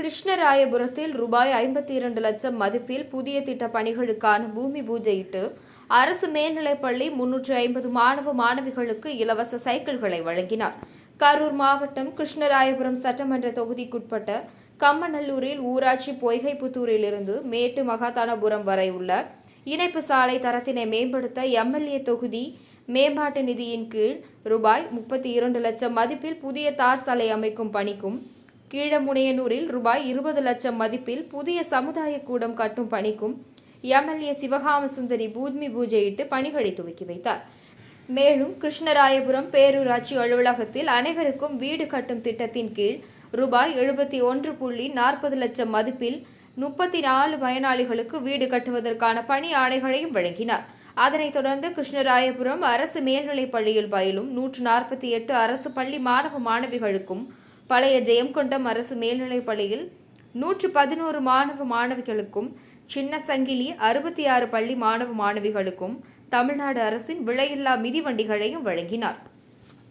கிருஷ்ணராயபுரத்தில் ரூபாய் ஐம்பத்தி இரண்டு லட்சம் மதிப்பில் புதிய திட்ட பணிகளுக்கான பூமி பூஜையிட்டு அரசு மேல்நிலைப்பள்ளி முன்னூற்றி ஐம்பது மாணவ மாணவிகளுக்கு இலவச சைக்கிள்களை வழங்கினார். கரூர் மாவட்டம் கிருஷ்ணராயபுரம் சட்டமன்ற தொகுதிக்குட்பட்ட கம்மநல்லூரில் ஊராட்சி பொய்கைப்புத்தூரிலிருந்து மேட்டு மகாதானபுரம் வரை உள்ள இணைப்பு சாலை தரத்தினை மேம்படுத்த எம்எல்ஏ தொகுதி மேம்பாட்டு நிதியின் கீழ் ரூபாய் முப்பத்தி இரண்டு லட்சம் மதிப்பில் புதிய தார் சாலை அமைக்கும் பணிக்கும் கீழமுனையனூரில் ரூபாய் இருபது லட்சம் மதிப்பில் புதிய சமுதாய கூடம் கட்டும் பணிக்கும் எம்எல்ஏ சிவகாம சுந்தரி பூத்மி பூஜையிட்டு பணிகளை துவக்கி வைத்தார். மேலும் கிருஷ்ணராயபுரம் பேரூராட்சி அலுவலகத்தில் அனைவருக்கும் வீடு கட்டும் திட்டத்தின் கீழ் ரூபாய் எழுபத்தி ஒன்று புள்ளி நாற்பது லட்சம் மதிப்பில் முப்பத்தி நாலு பயனாளிகளுக்கு வீடு கட்டுவதற்கான பணி ஆணைகளையும் வழங்கினார். அதனைத் தொடர்ந்து கிருஷ்ணராயபுரம் அரசு மேல்நிலைப் பள்ளியில் பயிலும் நூற்று நாற்பத்தி எட்டு அரசு பள்ளி மாணவ மாணவிகளுக்கும் பழைய ஜெயம்கொண்டம் அரசு மேல்நிலைப் பள்ளியில் நூற்று பதினோரு மாணவ மாணவிகளுக்கும் சின்ன சங்கிலி அறுபத்தி ஆறு பள்ளி மாணவ மாணவிகளுக்கும் தமிழ்நாடு அரசின் விலையில்லா மிதிவண்டிகளையும் வழங்கினார்.